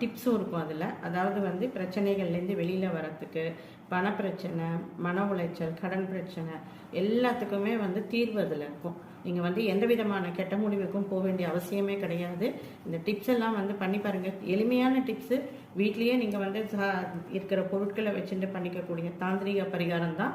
டிப்ஸும் இருக்கும் அதில். அதாவது வந்து பிரச்சனைகள்லேருந்து வெளியில் வரத்துக்கு பணப்பிரச்சனை மன உளைச்சல் கடன் பிரச்சனை எல்லாத்துக்குமே வந்து தீர்வு அதில் இருக்கும். நீங்கள் வந்து எந்த விதமான கெட்ட முடிவுக்கும் போக வேண்டிய அவசியமே கிடையாது. இந்த டிப்ஸ் எல்லாம் வந்து பண்ணி பாருங்கள் எளிமையான டிப்ஸு வீட்லேயே நீங்கள் வந்து இருக்கிற பொருட்களை வச்சுட்டு பண்ணிக்கக்கூடிய தாந்திரிக பரிகாரம் தான்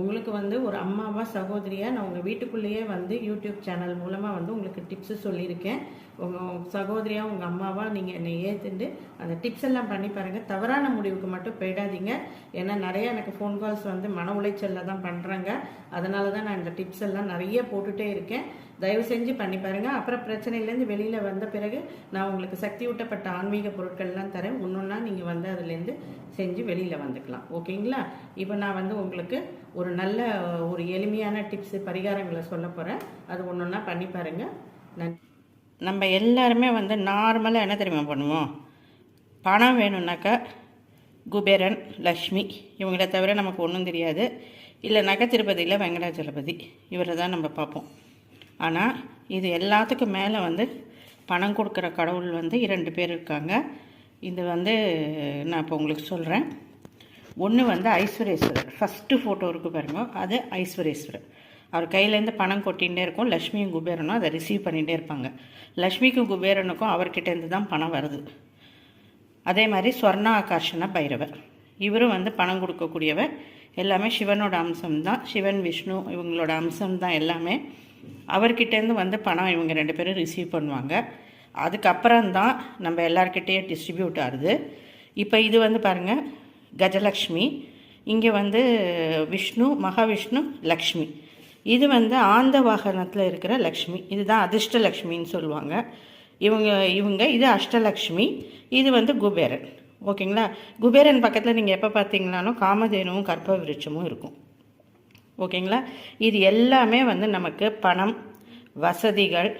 உங்களுக்கு வந்து ஒரு அம்மாவா சகோதரியா நான் உங்கள் வீட்டுக்குள்ளேயே வந்து யூடியூப் சேனல் மூலமாக வந்து உங்களுக்கு டிப்ஸு சொல்லியிருக்கேன். உங்கள் சகோதரியாக உங்கள் அம்மாவாக நீங்கள் என்னை ஏற்றுண்டு அந்த டிப்ஸ் எல்லாம் பண்ணி பாருங்கள் தவறான முடிவுக்கு மட்டும் போயிடாதீங்க. ஏன்னா நிறைய எனக்கு ஃபோன் கால்ஸ் வந்து மன உளைச்சலில் தான் பண்ணுறாங்க அதனால தான் நான் இந்த டிப்ஸ் எல்லாம் நிறைய போட்டுட்டே இருக்கேன். தயவு செஞ்சு பண்ணி பாருங்கள் அப்புறம் பிரச்சனையிலேருந்து வெளியில் வந்த பிறகு நான் உங்களுக்கு சக்தி ஊட்டப்பட்ட ஆன்மீக பொருட்கள்லாம் தரேன். ஒன்றொன்னா நீங்கள் வந்து அதுலேருந்து செஞ்சு வெளியில் வந்துக்கலாம். ஓகேங்களா? இப்போ நான் வந்து உங்களுக்கு ஒரு நல்ல ஒரு எளிமையான டிப்ஸு பரிகாரங்களை சொல்ல போகிறேன் அது ஒன்று ஒன்றா பண்ணி பாருங்கள் நன்றி நம்ம எல்லாருமே வந்து நார்மலாக என்ன தெரியுமா பண்ணுவோம்? பணம் வேணும்னாக்கா குபேரன் லக்ஷ்மி இவங்கள தவிர நமக்கு ஒன்றும் தெரியாது. இல்லைனாக்கா திருப்பதியில் வெங்கடாச்சலபதி இவரை தான் நம்ம பார்ப்போம். ஆனால் இது எல்லாத்துக்கும் மேலே வந்து பணம் கொடுக்குற கடவுள் வந்து இரண்டு பேர் இருக்காங்க. இது வந்து நான் இப்போ உங்களுக்கு சொல்கிறேன் ஒன்று வந்து ஐஸ்வரேஸ்வரர். ஃபஸ்ட்டு ஃபோட்டோ இருக்கு பாருங்க. அது ஐஸ்வரேஸ்வரர். அவர் கையிலேருந்து பணம் கொட்டிகிட்டே இருக்கும். லக்ஷ்மியும் குபேரனும் அதை ரிசீவ் பண்ணிகிட்டே இருப்பாங்க. லக்ஷ்மிக்கும் குபேரனுக்கும் அவர்கிட்டேருந்து தான் பணம் வருது. அதே மாதிரி ஸ்வர்ண ஆகர்ஷண பைரவர். இவரும் வந்து பணம் கொடுக்கக்கூடியவர். எல்லாமே சிவனோட அம்சம் தான். சிவன் விஷ்ணு இவங்களோட அம்சம் தான் எல்லாமே. அவர்கிட்டேருந்து வந்து பணம் இவங்க ரெண்டு பேரும் ரிசீவ் பண்ணுவாங்க. அதுக்கப்புறம் தான் நம்ம எல்லார்கிட்டேயும் டிஸ்ட்ரிபியூட் ஆகுது. இப்போ இது வந்து பாருங்கள் கஜலக்ஷ்மி இங்கே வந்து விஷ்ணு மகாவிஷ்ணு லக்ஷ்மி. இது வந்து ஆந்த வாகனத்தில் இருக்கிற லக்ஷ்மி. இதுதான் அதிர்ஷ்ட லக்ஷ்மின்னு சொல்லுவாங்க. இவங்க இவங்க இது அஷ்டலக்ஷ்மி இது வந்து குபேரன். ஓகேங்களா? குபேரன் பக்கத்தில் நீங்கள் எப்போ பார்த்தீங்கனாலும் காமதேனுவும் கற்ப விருட்சமும் இருக்கும். ஓகேங்களா? இது எல்லாமே வந்து நமக்கு பணம் வசதிகள்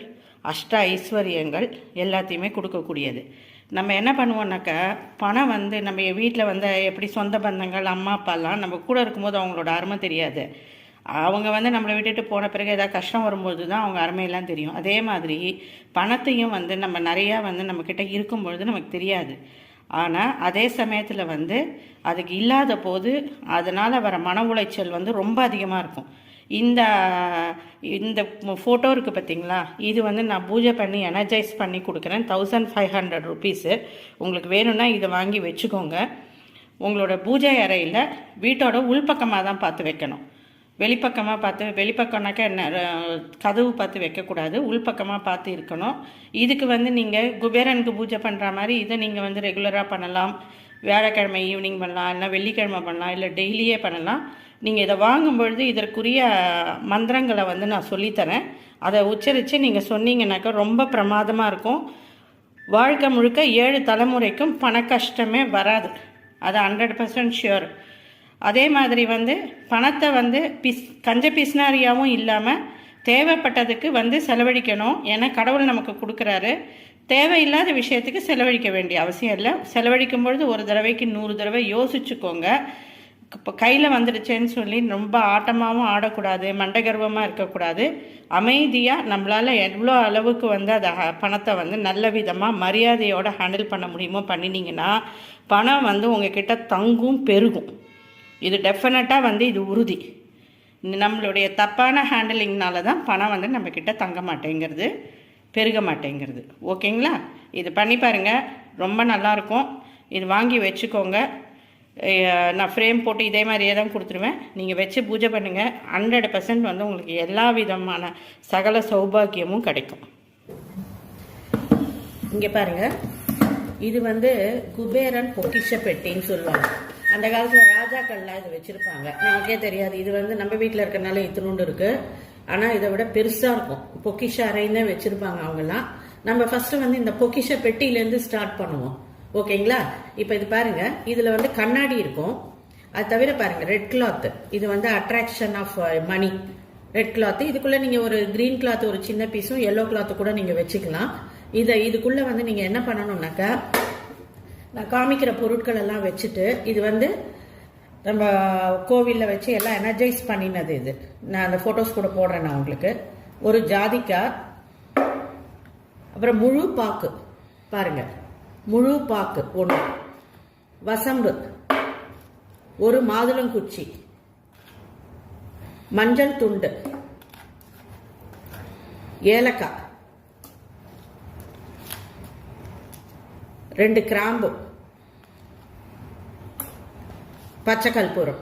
அஷ்ட ஐஸ்வர்யங்கள் எல்லாத்தையுமே கொடுக்கக்கூடியது. நம்ம என்ன பண்ணுவோம்னாக்கா பணம் வந்து நம்ம வீட்டில் வந்து எப்படி சொந்த பந்தங்கள் அம்மா அப்பாலாம் நம்ம கூட இருக்கும்போது அவங்களோட அருமை தெரியாது. அவங்க வந்து நம்மளை விட்டுட்டு போன பிறகு ஏதாவது கஷ்டம் வரும்போது தான் அவங்க அருமையெல்லாம் தெரியும். அதே மாதிரி பணத்தையும் வந்து நம்ம நிறையா வந்து நம்மக்கிட்ட இருக்கும்பொழுது நமக்கு தெரியாது. ஆனால் அதே சமயத்தில் வந்து அதுக்கு இல்லாத போது அதனால் வர மன உளைச்சல் வந்து ரொம்ப அதிகமாக இருக்கும். இந்த இந்த ஃபோட்டோ இருக்குது பார்த்தீங்களா இது வந்து நான் பூஜை பண்ணி எனர்ஜைஸ் பண்ணி கொடுக்குறேன். தௌசண்ட் ஃபைவ் ஹண்ட்ரட் ருபீஸு உங்களுக்கு வேணும்னா இதை வாங்கி வச்சுக்கோங்க. உங்களோட பூஜை அறையில் வீட்டோட உள்பக்கமாக தான் பார்த்து வைக்கணும். வெளிப்பக்கமாக பார்த்து வெளிப்பக்கம்னாக்கா என்ன கதவு பார்த்து வைக்கக்கூடாது. உள்பக்கமாக பார்த்து இருக்கணும். இதுக்கு வந்து நீங்கள் குபேரனுக்கு பூஜை பண்ணுற மாதிரி இதை நீங்கள் வந்து ரெகுலராக பண்ணலாம். வியாழக்கிழமை ஈவினிங் பண்ணலாம் இல்லை வெள்ளிக்கிழமை பண்ணலாம் இல்லை டெய்லியே பண்ணலாம். நீங்கள் இதை வாங்கும் பொழுது இதற்குரிய மந்திரங்களை வந்து நான் சொல்லித்தரேன். அதை உச்சரித்து நீங்கள் சொன்னீங்கன்னாக்கா ரொம்ப பிரமாதமாக இருக்கும். வாழ்க்கை முழுக்க ஏழு தலைமுறைக்கும் பண கஷ்டமே வராது. அது ஹண்ட்ரட் பர்சன்ட் ஷியோர் அதே மாதிரி வந்து பணத்தை வந்து பிஸ் கஞ்ச பிஸ்னாரியாகவும் இல்லாமல் தேவைப்பட்டதுக்கு வந்து செலவழிக்கணும். ஏன்னா கடவுள் நமக்கு கொடுக்குறாரு. தேவையில்லாத விஷயத்துக்கு செலவழிக்க வேண்டிய அவசியம் இல்லை. செலவழிக்கும் பொழுது ஒரு தடவைக்கு நூறு தடவை யோசிச்சுக்கோங்க. இப்போ கையில் வந்துடுச்சேன்னு சொல்லி ரொம்ப ஆட்டமாகவும் ஆடக்கூடாது மண்டகர்வமாக இருக்கக்கூடாது. அமைதியாக நம்மளால் எவ்வளோ அளவுக்கு வந்து அதை ஹ- பணத்தை வந்து நல்ல விதமாக மரியாதையோடு ஹேண்டில் பண்ண முடியுமோ பண்ணினீங்கன்னா பணம் வந்து உங்ககிட்ட தங்கும் பெருகும். இது டெஃபினட்டாக வந்து இது உறுதி. நம்மளுடைய தப்பான ஹேண்டிலிங்னால தான் பணம் வந்து நம்மக்கிட்ட தங்க மாட்டேங்கிறது பெருக மாட்டேங்கிறது. ஓகேங்களா? இது பண்ணி பாருங்கள் ரொம்ப நல்லாயிருக்கும் இது வாங்கி வச்சுக்கோங்க. நான் ஃப்ரேம் போட்டு இதே மாதிரியே தான் கொடுத்துருவேன். நீங்கள் வச்சு பூஜை பண்ணுங்கள் ஹண்ட்ரட் பர்சன்ட் வந்து உங்களுக்கு எல்லா விதமான சகல சௌபாக்கியமும் கிடைக்கும். இங்கே பாருங்க. இது வந்து குபேரன் பொக்கிஷ பெட்டின்னு சொல்லுவாங்க. அந்த காலத்தில் ராஜாக்கள்லாம் இது வச்சுருப்பாங்க. நமக்கே தெரியாது. இது வந்து நம்ம வீட்டில் இருக்கிறனால இத்தினோண்டு இருக்குது ஆனால் இதை விட பெருசாக இருக்கும். பொக்கிஷ அறைன்னு வச்சுருப்பாங்க அவங்கெல்லாம். நம்ம ஃபஸ்ட்டு வந்து இந்த பொக்கிஷ பெட்டியிலேருந்து ஸ்டார்ட் பண்ணுவோம். ஓகேங்களா? இப்போ இது பாருங்க. இதில் வந்து கண்ணாடி இருக்கும். அது தவிர பாருங்க ரெட் கிளாத் இது வந்து attraction of money red cloth இதுக்குள்ள நீங்க ஒரு கிரீன் கிளாத் ஒரு சின்ன பீஸும் எல்லோ கிளாத் கூட நீங்க வச்சுக்கலாம். இதை இதுக்குள்ள வந்து நீங்க என்ன பண்ணணும்னாக்கா நான் காமிக்கிற பொருட்கள் எல்லாம் வச்சுட்டு இது வந்து நம்ம கோவிலில் வச்சு எல்லாம் எனர்ஜைஸ் பண்ணினது இது. நான் அந்த ஃபோட்டோஸ் கூட போடுறேன் நான் உங்களுக்கு. ஒரு ஜாதிக்காய் அப்புறம் முழு பாக்கு. பாருங்க. முழு பாக்கு ஒன்று. வசம்பு ஒரு மாதுளங்குச்சி. மஞ்சள் துண்டு. ஏலக்காய். ரெண்டு கிராம்பு. பச்சை கற்பூரம்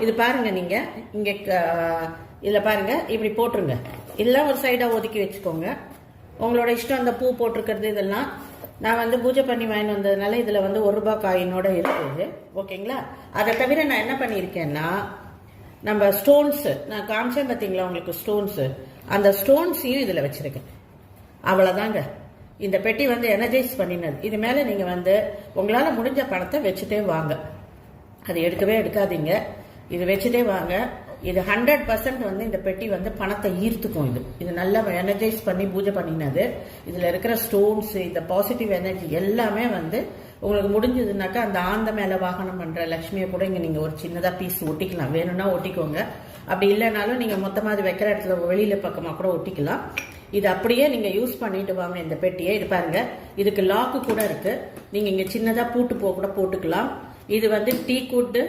இது பாருங்க நீங்க. இங்க க- பாருங்க. இப்படி போட்டுருங்க. இதெல்லாம் ஒரு சைடாக ஒதுக்கி வச்சுக்கோங்க. உங்களோட இஷ்டம் அந்த பூ போட்டிருக்கிறது இதெல்லாம். நான் வந்து பூஜை பண்ணி வாங்கிட்டு வந்ததுனால இதில் வந்து ஒரு ரூபாய் காயினோட இருக்குது. ஓகேங்களா? அதை தவிர நான் என்ன பண்ணியிருக்கேன்னா நம்ம ஸ்டோன்ஸு நான் காமிச்சேன் பார்த்தீங்களா உங்களுக்கு ஸ்டோன்ஸு அந்த ஸ்டோன்ஸையும் இதில் வச்சுருக்கேன். அவ்வளோதாங்க இந்த பெட்டி வந்து எனர்ஜைஸ் பண்ணினது. இது மேலே நீங்கள் வந்து உங்களால் முடிஞ்ச பணத்தை வச்சுட்டே வாங்க. அது எடுக்கவே எடுக்காதீங்க. இது வச்சுட்டே வாங்க. இது ஹண்ட்ரட் பர்சன்ட் வந்து இந்த பெட்டி வந்து பணத்தை ஈர்த்துக்கும் இது. இது நல்லா எனர்ஜைஸ் பண்ணி பூஜை பண்ணினது. இதில் இருக்கிற ஸ்டோன்ஸ் இந்த பாசிட்டிவ் எனர்ஜி எல்லாமே வந்து உங்களுக்கு முடிஞ்சதுனாக்கா அந்த ஆந்த மேல வாகனம் பண்ற லட்சுமியை கூட இங்க நீங்க ஒரு சின்னதா பீஸ் ஒட்டிக்கலாம். வேணும்னா ஒட்டிக்கோங்க. அப்படி இல்லைனாலும் நீங்க மொத்தமா அது வைக்கிற இடத்துல வெளியில பக்கமா கூட ஒட்டிக்கலாம். இது அப்படியே நீங்க யூஸ் பண்ணிட்டு வாங்க இந்த பெட்டியை. இது பாருங்க. இதுக்கு லாக்கு கூட இருக்கு. நீங்க இங்க சின்னதா பூட்டு போ கூட போட்டுக்கலாம். இது வந்து டீ குட்டு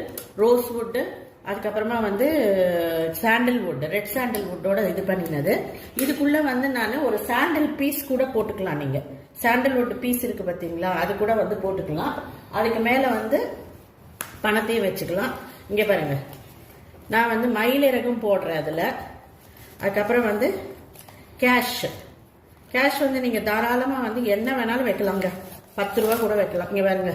ரோஸ் வுட்டு அதுக்கப்புறமா வந்து சாண்டல்வுட் ரெட் சாண்டல்வுட்டோட இது பண்ணினது. இதுக்குள்ளே வந்து நான் ஒரு சாண்டல் பீஸ் கூட போட்டுக்கலாம் நீங்கள் சாண்டல்வுட் பீஸ் இருக்குது பார்த்தீங்களா அது கூட வந்து போட்டுக்கலாம். அதுக்கு மேலே வந்து பணத்தையும் வச்சுக்கலாம். இங்கே பாருங்க. நான் வந்து மயிலிறகும் போடுறேன் அதில். அதுக்கப்புறம் வந்து கேஷ் கேஷ் வந்து நீங்கள் தாராளமாக வந்து என்ன வேணாலும் வைக்கலாங்க பத்து ரூபா கூட வைக்கலாம். இங்கே பாருங்க.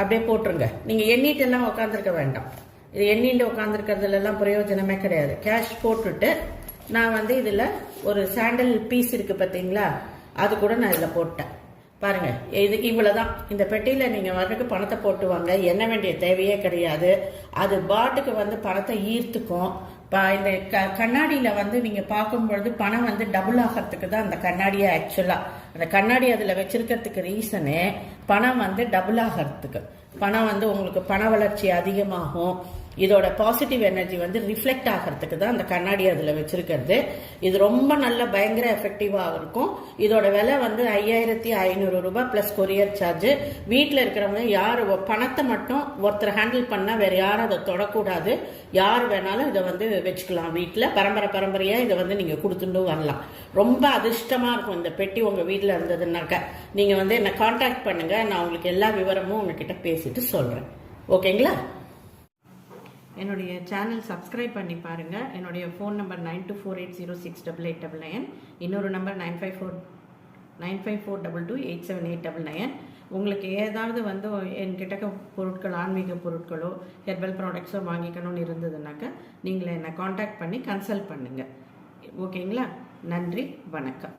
அப்படியே போட்டுருங்க. நீங்கள் எண்ணிட்டு எல்லாம் உட்காந்துருக்க வேண்டாம். இது எண்ணிண்டு உட்காந்துருக்கிறதுல எல்லாம் பிரயோஜனமே கிடையாது. கேஷ் போட்டுட்டு நான் வந்து இதில் ஒரு சாண்டல் பீஸ் இருக்கு பார்த்தீங்களா? அது கூட நான் இதில் போட்டேன். பாருங்க இது இவ்வளவுதான். இந்த பெட்டியில் நீங்கள் வர்றதுக்கு பணத்தை போட்டு வாங்க எண்ண வேண்டிய தேவையே கிடையாது. அது பாட்டுக்கு வந்து பணத்தை ஈர்த்துக்கும். ப- இந்த க- கண்ணாடியில் வந்து நீங்கள் பார்க்கும்பொழுது பணம் வந்து டபுள் ஆகிறதுக்கு தான் அந்த கண்ணாடியை ஆக்சுவலாக அந்த கண்ணாடி அதில் வச்சுருக்கிறதுக்கு ரீசனே பணம் வந்து டபுள் ஆகிறதுக்கு. பணம் வந்து உங்களுக்கு பண வளர்ச்சி அதிகமாகும். இதோட பாசிட்டிவ் எனர்ஜி வந்து ரிஃப்ளெக்ட் ஆகிறதுக்கு தான் அந்த கண்ணாடி அதில் வச்சிருக்கிறது. இது ரொம்ப நல்ல பயங்கர எஃபெக்டிவாக இருக்கும். இதோட விலை வந்து ஐயாயிரத்தி ஐநூறு ரூபாய் ப்ளஸ் கொரியர் சார்ஜ் வீட்டில் இருக்கிறவங்க யார் பணத்தை மட்டும் ஒருத்தர் ஹேண்டில் பண்ணால் வேறு யாரும் அதை தொடக்கூடாது. யார் வேணாலும் இதை வந்து வச்சுக்கலாம். வீட்டில் பரம்பரை பரம்பரையாக இதை வந்து நீங்கள் கொடுத்துட்டு வரலாம். ரொம்ப அதிர்ஷ்டமாக இருக்கும் இந்த பெட்டி உங்கள் வீட்டில் இருந்ததுனாக்க நீங்கள் வந்து என்னை காண்டாக்ட் பண்ணுங்கள் நான் உங்களுக்கு எல்லா விவரமும் உங்ககிட்ட பேசிட்டு சொல்கிறேன் ஓகேங்களா என்னுடைய சேனல் சப்ஸ்கிரைப் பண்ணி பாருங்க. என்னுடைய phone number nine two four eight zero six double eight double nine இன்னொரு number nine five four nine five four double two eight seven eight double nine உங்களுக்கு ஏதாவது வந்து என்கிட்ட பொருட்கள் ஆன்மீக பொருட்களோ ஹெர்பல் ப்ராடக்ட்ஸோ வாங்கிக்கணும்னு இருந்ததுனாக்கா நீங்கள் என்னை காண்டாக்ட் பண்ணி கன்சல்ட் பண்ணுங்கள் ஓகேங்களா நன்றி வணக்கம்.